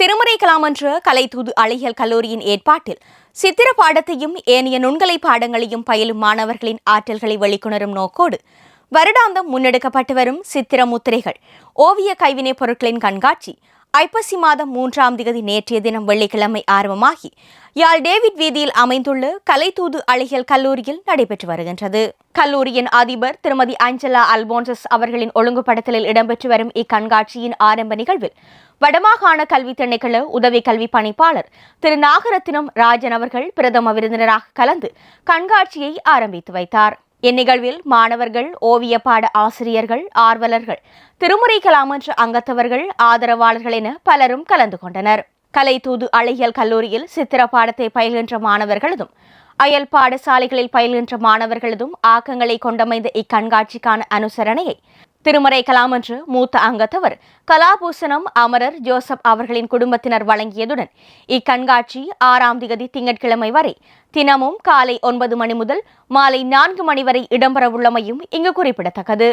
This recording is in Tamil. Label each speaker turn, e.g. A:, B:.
A: திருமறை கலாமன்ற கலைத்தூது அழகியல் கல்லூரியின் ஏற்பாட்டில். சித்திர பாடத்தையும் ஏனைய நுண்கலை பாடங்களையும் பயிலும் மாணவர்களின் ஆற்றல்களை வெளிக்கொணரும் நோக்கோடு வருடாந்தம் முன்னெடுக்கப்பட்டு வரும் சித்திர முத்திரைகள் ஓவிய கைவினைப் பொருட்களின் கண்காட்சி ஐப்பசி மாதம் மூன்றாம் திகதி நேற்றைய தினம் வெள்ளிக்கிழமை ஆரம்பமாகி யாழ் டேவிட் வீதியில் அமைந்துள்ள கலைத்தூது அழகியல் கல்லூரியில் நடைபெற்று வருகின்றது. கல்லூரியின் அதிபர் திருமதி அஞ்சலா அல்போன்சஸ் அவர்களின் ஒழுங்குபடுத்தலில் இடம்பெற்று வரும் இக்கண்காட்சியின் ஆரம்ப நிகழ்வில் வடமாகாண கல்வி திணைக்கள உதவி கல்வி பணிப்பாளர் திரு நாகரத்தினம் ராஜன் அவர்கள் பிரதம விருந்தினராக கலந்து கண்காட்சியை ஆரம்பித்து வைத்தார். இந்நிகழ்வில் மாணவர்கள் ஓவிய பாட ஆசிரியர்கள் ஆர்வலர்கள் திருமுறை கலாமன்ற அங்கத்தவர்கள் ஆதரவாளர்கள் என பலரும் கலந்து கொண்டனர். கலை தூது அழகியல் கல்லூரியில் சித்திர பாடத்தை பயில்கின்ற மாணவர்களதும் அயல் பாடசாலைகளில் பயில்கின்ற மாணவர்களதும் ஆக்கங்களை கொண்டமைந்த இக்கண்காட்சிக்கான அனுசரணையை திருமறை கலாமன்று மூத்த அங்கத்தவர் கலாபூசணம் அமரர் ஜோசப் அவர்களின் குடும்பத்தினர் வழங்கியதுடன் இக்கண்காட்சி ஆறாம் திகதி திங்கட்கிழமை வரை தினமும் காலை ஒன்பது மணி முதல் மாலை நான்கு மணி வரை இடம்பெறவுள்ளமையும் இங்கு குறிப்பிடத்தக்கது.